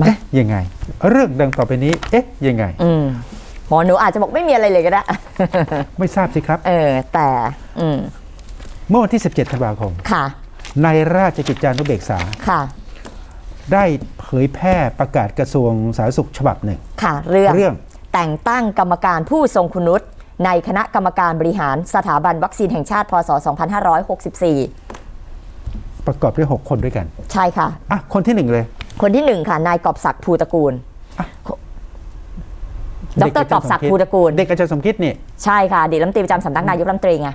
มาเอ๊ะยังไง เรื่องดังต่อไปนี้ เอ๊ะยังไงอืมหมอหนูอาจจะบอกไม่มีอะไรเลยก็ได้ ไม่ทราบสิครับ เออ แต่อืมเมื่อวันที่ 17ธันวาคมค่ะ ในราชกิจจานุเบกษาค่ะ ได้เผยแพร่ประกาศกระทรวงสาธารณสุขฉบับหนึ่งค่ะ เรื่องเรื่องแต่งตั้งกรรมการผู้ทรงคุณวุฒิในคณะกรรมการบริหารสถาบันวัคซีนแห่งชาติพศ 2564 ประกอบด้วย 6 คนด้วยกัน ใช่ค่ะอะคนที่หนึ่งเลย คนที่หนึ่งค่ะ นายกอบศักดิ์ภูตระกูลดรกอบศักดิ์ภูตระกูล เด็กอาจารย์สมคิดนี่ใช่ค่ะอดีตรัฐมนตรีประจำสำนักนายกรัฐมนตรีไง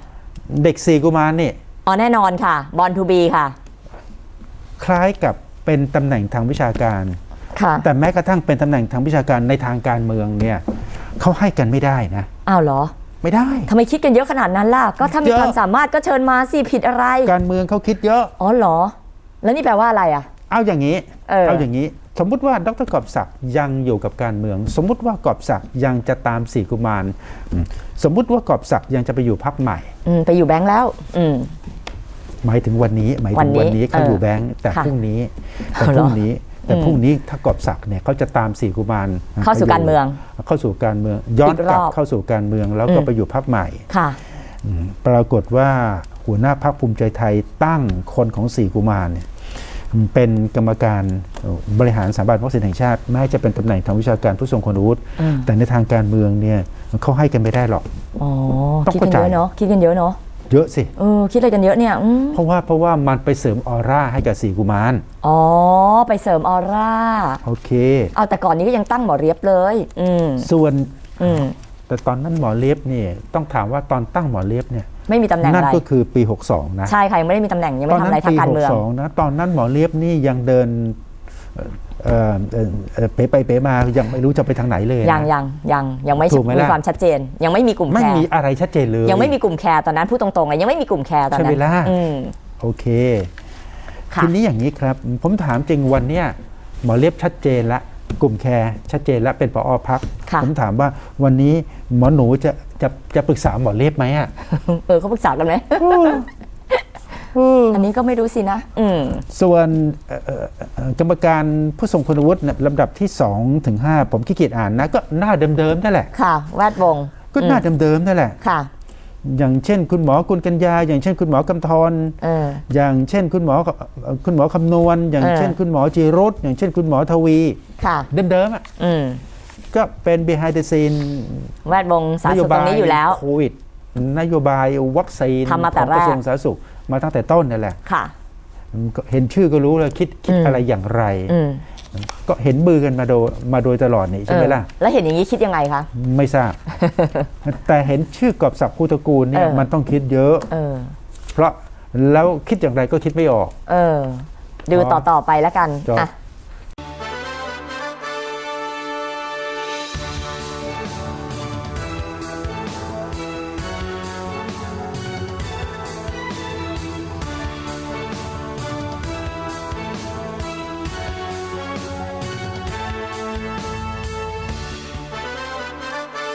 เด็กสี่กุมารนี่อ๋อแน่นอนค่ะ บอลทูบีค่ะ คล้ายกับเป็นตำแหน่งทางวิชาการค่ะแต่แม้กระทั่งเป็นตำแหน่งทางวิชาการในทางการเมืองเนี่ยเขาให้กันไม่ได้นะอ้าวเหรอ ไม่ได้ทำไมคิดกันเยอะขนาดนั้นล่ะ ก็ถ้ามีเยอะความสามารถก็เชิญมาสิผิดอะไร การเมืองเขาคิดเยอะอ๋อเหรอ แล้วนี่แปลว่าอะไรอะ เอาอย่างนี้ เอออย่างนี้ สมมุติว่าดรกอบศักดิ์ยังอยู่กับการเมือง สมมุติว่ากอบศักดิ์ยังจะตามสี่กุมารอืมสมมุติว่ากอบศักดิ์ยังจะไปอยู่พักใหม่อืมไปอยู่แบงค์แล้ว อืมหมายถึงวันนี้ หมายถึงวัวันนนี้นี้เขาเออออยู่แบงค์แต่ค่ะพรุ่งนี้แต่เอาพเหรอรุ่งนี้แต่อืมพรุ่งนี้ถ้ากอบศักดิ์เนี่ยเขาจะตามสี่กุมารเข้าสู่การเมือง เข้าสู่การเมือง ย้อนอีกกรลับอบเข้าสู่การเมืองแล้วก็อืมไปอยู่พักใหม่ค่ะอืมปรากฏว่าหัวหน้าพรรคภูมิใจไทยตั้งคนของสี่กุมารเนี่ย เป็นกรรมการบริหารสถาบันวัคซีนแห่งชาติแม้จะเป็นตำแหน่งทางวิชาการผู้ทรงคุณวุฒิอืมแต่ในทางการเมืองเนี่ยเขาให้กันไม่ได้หรอกอ๋อต้องคิดกันเข้าใจเยอะเนาะคิดกันเยอะเนาะเยอะสิเออคิดอะไรกันเยอะเนี่ยอืมเพราะว่าเพราะว่ามันไปเสริมออร่าให้กับสี่กุมารอ๋อ ไปเสริมออร่าโอเค เอาแต่ก่อนนี้ก็ยังตั้งหมอเรียบเลย อืมส่วนอืมแต่ตอนนั้นหมอเลียบเนี่ยต้องถามว่าตอนตั้งหมอเลียบเนี่ย ไม่มีตำแหน่งนั่อะนไรก็คือปี 62 นะใช่ค่ะยังไม่ได้มีตำแหน่งยังตไม่อนทำนั้อะไรนทาปีงการเมือง62นะตอนนั้นหมอเลียบนี่ยังเดินเอ่อเอ่อเอ่อเอ่อเป๋ไปเป๋มายังไม่รู้จะไปทางไหนเลยนะ ยังยังยังยังไม่ถูกไหมมีล่ะความชัดเจน ยังไม่มีกลุ่มไม่แคร์มีอะไรชัดเจนเลย ยังไม่มีกลุ่มแคร์ตอนนั้นพูดตรงๆเลยยังไม่มีกลุ่มแคร์ตอนนั้ใช่นไหมล่ะ อืมโอเค ค่ะ ทีนี้อย่างนี้ครับ ผมถามจริงวันเนี้ยหมอเลียบชัดเจนละ กลุ่มแคร์ชัดเจนละเป็นปอพักค่ะ ผมถามว่าวันนี้หมอหนูจะ จะจะปรึกษาหมอเลียบไหมอะเออเขาปรึกษากันไหมเอออันนี้ก็ไม่รู้สินะอืมส่วนเอ่อเอ่อเอ่อกรรมการผู้ทรงคุณวุฒิเนี่ยลำดับที่ 2 ถึง 5 ผมขี้เกียจอ่านนะ ก็หน้าเดิมๆนั่นแหละ ค่ะ แวดวง ก็หน้าเดิมๆนั่นแหละค่ะ อย่างเช่น คุณหมอกุลกัญญา อย่างเช่น คุณหมอกำธรเอออย่างเช่น คุณหมอเอ่อคุณหมอคำนวณ อย่างเออเช่น คุณหมอจีรุตอย่างเช่น คุณหมอทวี ค่ะ เดิมๆอะอืม ก็เป็น behind the scene แวดวงสาธารณสุขตรงนี้อยู่แล้ว โควิด นโยบายวัคซีนทำมาแต่ของกระทรวงแรก สาธารณสุขมาตั้งแต่ต้นนั่นแหละ ค่ะก็เห็นชื่อก็รู้เลยคิดคิดอืม อะไรอย่างไร อืมก็เห็นมือกันมาโดยมาโดยตลอดนี่ใช่ไหมล่ะ เออแล้วเห็นอย่างนี้คิดยังไงคะ ไม่ทราบ แต่เห็นชื่อกอบศักดิ์ภูตระกูลเนี่ยเออ มันต้องคิดเยอะ เออ เพราะแล้วคิดอย่างไรก็คิดไม่ออก เออ ดูอ๋อต่อ ๆ ไปแล้วกันจบ อะ